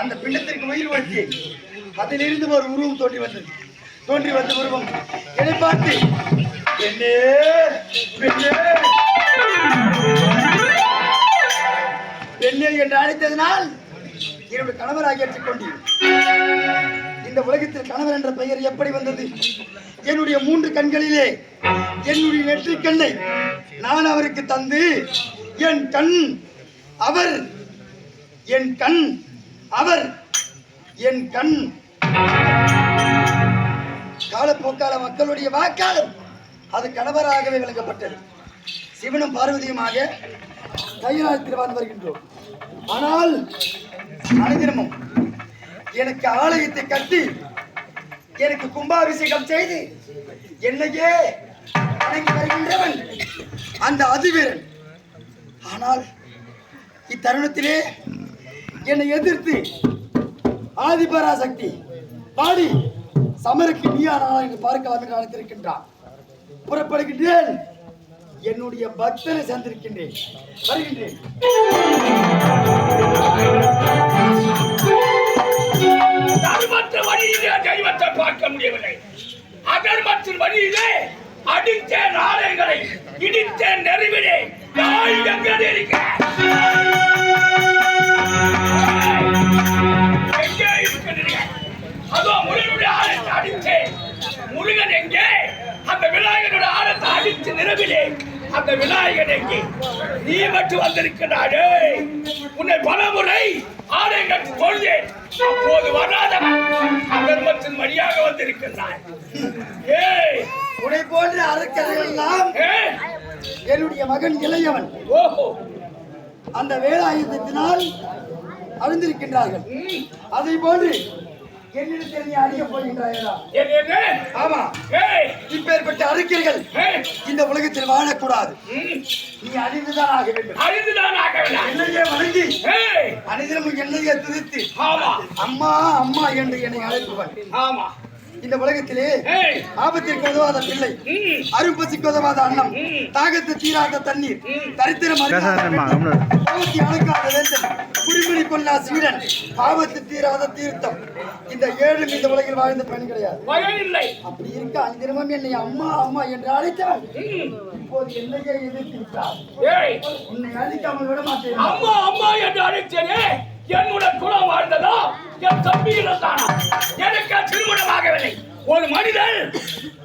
அந்த பிண்டத்திற்கு உயிர் வச்சு அதிலிருந்து ஒரு உருவம் தோன்றி வந்தது. தோன்றி வந்த உருவம். என்னை பார்த்து பெண்ணே பெண்ணே. பெண்ணே என்று அழைத்ததனால் என்னுடைய கணவராக ஏற்றுக்கொண்டேன் இந்த உலகத்தில் கணவர் என்ற பெயர் எப்படி வந்தது? என்னுடைய மூன்று கண்களிலே என்னுடைய நெற்றிக் கண்ணை நான் அவருக்கு தந்து என் கண் அவர் என் கண் அவர் என் கண். காலப்போக்கால மக்களுடைய வாக்காளர். அது கணவராகவே விளங்கப்பட்டது. சிவனும் பார்வதியுமாக கையிலாத்தில் திருவாந்து வருகின்றோம். ஆனால் அனுதினமும் எனக்கு ஆலயத்தை கட்டி எனக்கு கும்பாபிஷேகம் செய்து என்னையே வணங்கி வருகின்றவன் அந்த அதிவீரன். ஆனால் இத்தருணத்திலே என்னை எதிர்த்து ஆதிபராசக்தி பாடி சமருக்கு நீயா நானா என்று பார்க்கலாம் அழைத்திருக்கின்றான் புறப்படுகின்றேன். என்னுடைய பக்தரை சந்திருக்கின்றேன். வருகின்றேன். தர்மற்ற வழியிலே தெய்வத்தை பார்க்க முடியவில்லை. அதர்மத்தின் வழியிலே அடித்த நாளைகளை இடித்த நெறிவிலே நான் எங்கே நிறவிலே அந்த விநாயகன் எங்கே நீ மட்டும் வந்திருக்கிறாடே உன்னை பலமுறை ஆடை கட்டி தொழுதேன். அப்போது வராதவன் அதர்மத்தின் வழியாக வந்திருக்கிறாய் ஏய் உன்னை போன்ற அரக்கர்கள் எல்லாம் ஏய் என்னுடைய மகன் இளையவன். ஓஹோ. அந்த வேலாயுதத்தினால் அழிந்திருக்கின்றார்கள் அதை போன்று என்னிடத்தில் நீ அழிய போகின்றாயா? ஆமா. ஏய். இப்பேற்பட்ட அறிக்கைகள் இந்த உலகத்தில் வாழக்கூடாது. நீ அழிந்துதான் ஆக வேண்டும். அழிந்துதான் ஆக வேண்டாம். என்னையே வணங்கி அனைதிலும் என்னையே துதித்து ஆமா. அம்மா அம்மா என்று என்னை அழைப்பவன் ஆமா. இந்த உலகத்திலே ஆபத்திற்கு உதவாத பிள்ளை. அரும்பசிக்கு உதவாத அன்னம். தாகத்து தீராத தண்ணீர். தரித்திரம். கோபத்தை அடக்காத வேந்தன். குடிமணி கொல்லா சீடன். பாவத்து தீராத தீர்த்தம். இந்த ஏழு இந்த உலகில் வாழ்ந்த பெண் கிடையாது. பயன் இல்லை அப்படி இருக்க? அந்திரமும் என்னை அம்மா அம்மா என்று அழைத்தவன். ம், இப்போது என்னையே எதிர்த்து விட்டார் ஏய். உன்னை அழிக்காமல் விட மாட்டேன். அம்மா அம்மா என்று அழைத்தேனே. என்னுடைய குலம் வாழ்ந்ததா? என் தம்பி இருந்தானா ஒரு மனிதன்